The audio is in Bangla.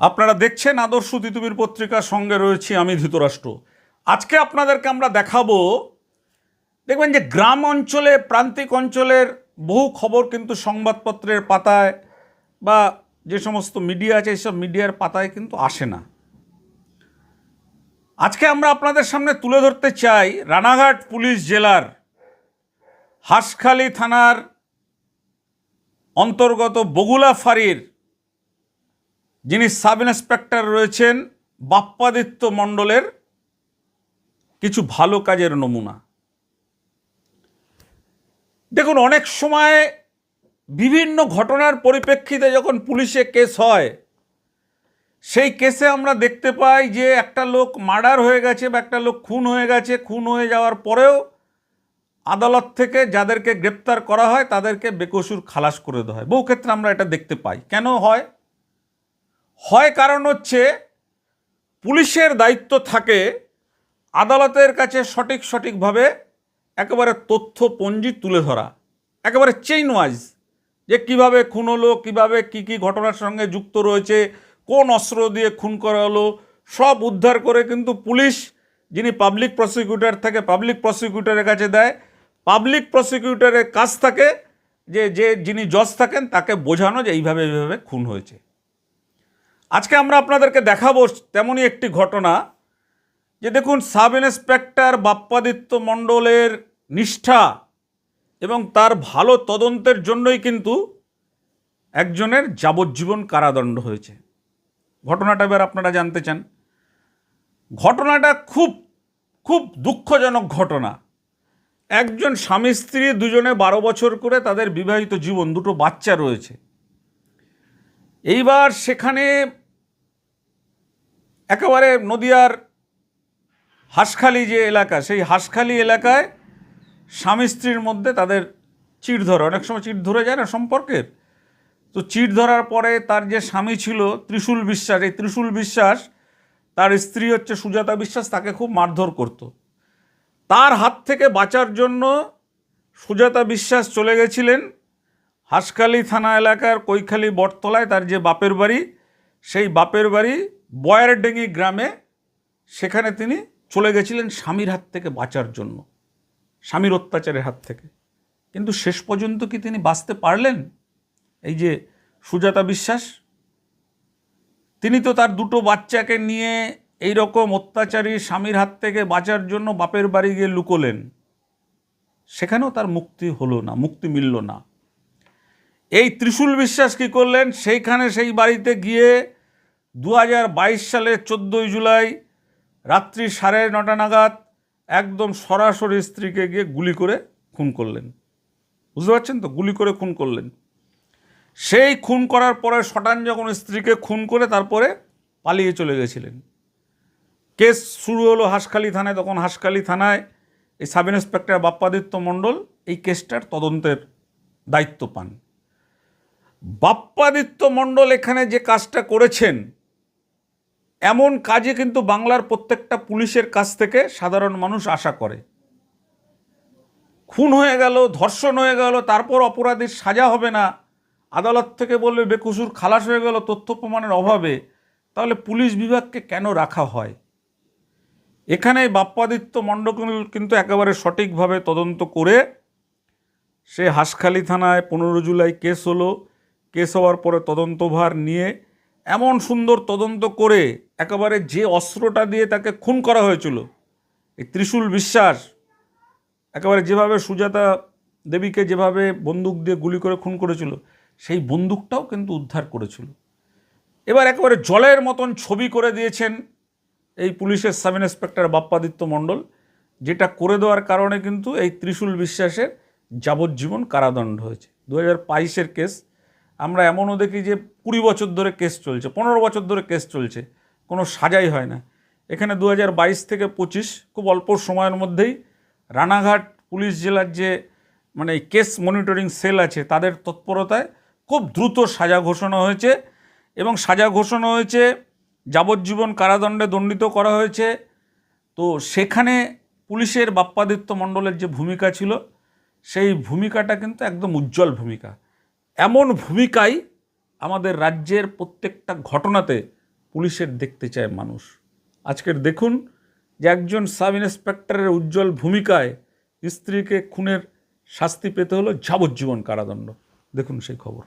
আপনারা দেখছেন আদর্শ তিতুমির পত্রিকার সঙ্গে রয়েছি আমি ধৃতরাষ্ট্র। আজকে আপনাদেরকে আমরা দেখাবো, দেখবেন যে গ্রাম অঞ্চলে, প্রান্তিক অঞ্চলের বহু খবর কিন্তু সংবাদপত্রের পাতায় বা যে সমস্ত মিডিয়া আছে এইসব মিডিয়ার পাতায় কিন্তু আসে না। আজকে আমরা আপনাদের সামনে তুলে ধরতে চাই রানাঘাট পুলিশ জেলার হাঁসখালি থানার অন্তর্গত বগুলা ফাঁড়ির যিনি সাব ইন্সপেক্টর রয়েছেন বাপ্পাদিত্য মণ্ডলের কিছু ভালো কাজের নমুনা। দেখুন, অনেক সময় বিভিন্ন ঘটনার পরিপ্রেক্ষিতে যখন পুলিশে কেস হয়, সেই কেসে আমরা দেখতে পাই যে একটা লোক মার্ডার হয়ে গেছে বা একটা লোক খুন হয়ে গেছে। খুন হয়ে যাওয়ার পরেও আদালত থেকে যাদেরকে গ্রেপ্তার করা হয়, তাদেরকে বেকসুর খালাস করে দেওয়া হয়। বহু ক্ষেত্রে আমরা এটা দেখতে পাই। কেন হয়? হয় কারণ হচ্ছে পুলিশের দায়িত্ব থাকে আদালতের কাছে সঠিক সঠিকভাবে একেবারে তথ্যপঞ্জি তুলে ধরা, একেবারে চেইন ওয়াইজ যে কীভাবে খুন হলো, কীভাবে কি কি ঘটনার সঙ্গে যুক্ত রয়েছে, কোন অস্ত্র দিয়ে খুন করা হলো, সব উদ্ধার করে কিন্তু পুলিশ যিনি পাবলিক প্রসিকিউটর থাকে পাবলিক প্রসিকিউটরের কাছে দেয়। পাবলিক প্রসিকিউটরের কাজ থাকে যে যে যিনি জজ থাকেন তাকে বোঝানো যে এইভাবে এইভাবে খুন হয়েছে। আজকে আমরা আপনাদেরকে দেখাবো তেমনই একটি ঘটনা যে দেখুন সাব ইন্সপেক্টর বাপ্পাদিত্য মণ্ডলের নিষ্ঠা এবং তার ভালো তদন্তের জন্যই কিন্তু একজনের যাবজ্জীবন কারাদণ্ড হয়েছে। ঘটনাটা এবার আপনারা জানতে চান। ঘটনাটা খুব খুব দুঃখজনক ঘটনা। একজন স্বামী স্ত্রী দুজনে বারো বছর করে তাদের বিবাহিত জীবন, দুটো বাচ্চা রয়েছে। এইবার সেখানে একেবারে নদিয়ার হাঁসখালি যে এলাকা, সেই হাঁসখালি এলাকায় স্বামী স্ত্রীর মধ্যে তাদের চিড় ধরে, অনেক সময় চিড় ধরে যায় না সম্পর্কের? তো চিড় ধরার পরে তার যে স্বামী ছিল, ত্রিশূল বিশ্বাস, এই ত্রিশূল বিশ্বাস, তার স্ত্রী হচ্ছে সুজাতা বিশ্বাস, তাকে খুব মারধর করত। তার হাত থেকে বাঁচার জন্য সুজাতা বিশ্বাস চলে গেছিলেন হাঁসখালি থানা এলাকার কৈখালি বটতলায় তার যে বাপের বাড়ি, সেই বাপের বাড়ি বয়ারডেঙ্গি গ্রামে সেখানে তিনি চলে গেছিলেন স্বামীর হাত থেকে বাঁচার জন্য, স্বামীর অত্যাচারের হাত থেকে। কিন্তু শেষ পর্যন্ত কি তিনি বাঁচতে পারলেন? এই যে সুজাতা বিশ্বাস, তিনি তো তার দুটো বাচ্চাকে নিয়ে এই রকম অত্যাচারী স্বামীর হাত থেকে বাঁচার জন্য বাপের বাড়ি গিয়ে লুকোলেন। সেখানেও তার মুক্তি হলো না, মুক্তি মিলল না। এই ত্রিশূল বিশ্বাস কী করলেন? সেইখানে সেই বাড়িতে গিয়ে দুহাজার বাইশ সালের চোদ্দোই জুলাই রাত্রি সাড়ে নটা নাগাদ একদম সরাসরি স্ত্রীকে গিয়ে গুলি করে খুন করলেন। বুঝতে পারছেন তো? গুলি করে খুন করলেন। সেই খুন করার পরে শটান যখন স্ত্রীকে খুন করে তারপরে পালিয়ে চলে গেছিলেন। কেস শুরু হলো হাঁসখালি থানায়। তখন হাঁসখালি থানায় এই সাব ইন্সপেক্টর বাপ্পাদিত্য মণ্ডল এই কেসটার তদন্তের দায়িত্ব পান। বাপ্পাদিত্য মণ্ডল এখানে যে কাজটা করেছেন, এমন কাজে কিন্তু বাংলার প্রত্যেকটা পুলিশের কাছ থেকে সাধারণ মানুষ আশা করে। খুন হয়ে গেল, ধর্ষণ হয়ে গেল, তারপর অপরাধীর সাজা হবে না। আদালত থেকে বলবে, বেকুসুর খালাস হয়ে গেল, তথ্য প্রমাণের অভাবে। তাহলে পুলিশ বিভাগকে কেন রাখা হয়? এখানে বাপ্পাদিত্য মণ্ডল কিন্তু একেবারে সঠিকভাবে তদন্ত করে, সে হাসখালি থানায় পনেরো জুলাই কেস হলো। কেস হওয়ার পরে তদন্তভার নিয়ে এমন সুন্দর তদন্ত করে একেবারে যে অস্ত্রটা দিয়ে তাকে খুন করা হয়েছিল, এই ত্রিশূল বিশ্বাস, একেবারে যেভাবে সুজাতা দেবীকে যেভাবে বন্দুক দিয়ে গুলি করে খুন করেছিল, সেই বন্দুকটাও কিন্তু উদ্ধার করেছিল। এবার একেবারে জলের মতন ছবি করে দিয়েছেন এই পুলিশের সাব ইন্সপেক্টর বাপ্পাদিত্য মণ্ডল, যেটা করে দেওয়ার কারণে কিন্তু এই ত্রিশূল বিশ্বাসের যাবজ্জীবন কারাদণ্ড হয়েছে। দু হাজার কেস আমরা এমনও দেখি যে কুড়ি বছর ধরে কেস চলছে, পনেরো বছর ধরে কেস চলছে, কোনো সাজাই হয় না। এখানে দু হাজার বাইশ থেকে পঁচিশ খুব অল্প সময়ের মধ্যেই রানাঘাট পুলিশ জেলার যে মানে কেস মনিটরিং সেল আছে, তাদের তৎপরতায় খুব দ্রুত সাজা ঘোষণা হয়েছে এবং সাজা ঘোষণা হয়েছে, যাবজ্জীবন কারাদণ্ডে দণ্ডিত করা হয়েছে। তো সেখানে পুলিশের বাপ্পাদিত্য মণ্ডলের যে ভূমিকা ছিল, সেই ভূমিকাটা কিন্তু একদম উজ্জ্বল ভূমিকা। এমন ভূমিকায় আমাদের রাজ্যের প্রত্যেকটা ঘটনাতে পুলিশের দেখতে চায় মানুষ। আজকের দেখুন যে একজন সাব ইন্সপেক্টরের উজ্জ্বল ভূমিকায় স্ত্রীকে খুনের শাস্তি পেতে হলো যাবজ্জীবন কারাদণ্ড। দেখুন সেই খবর।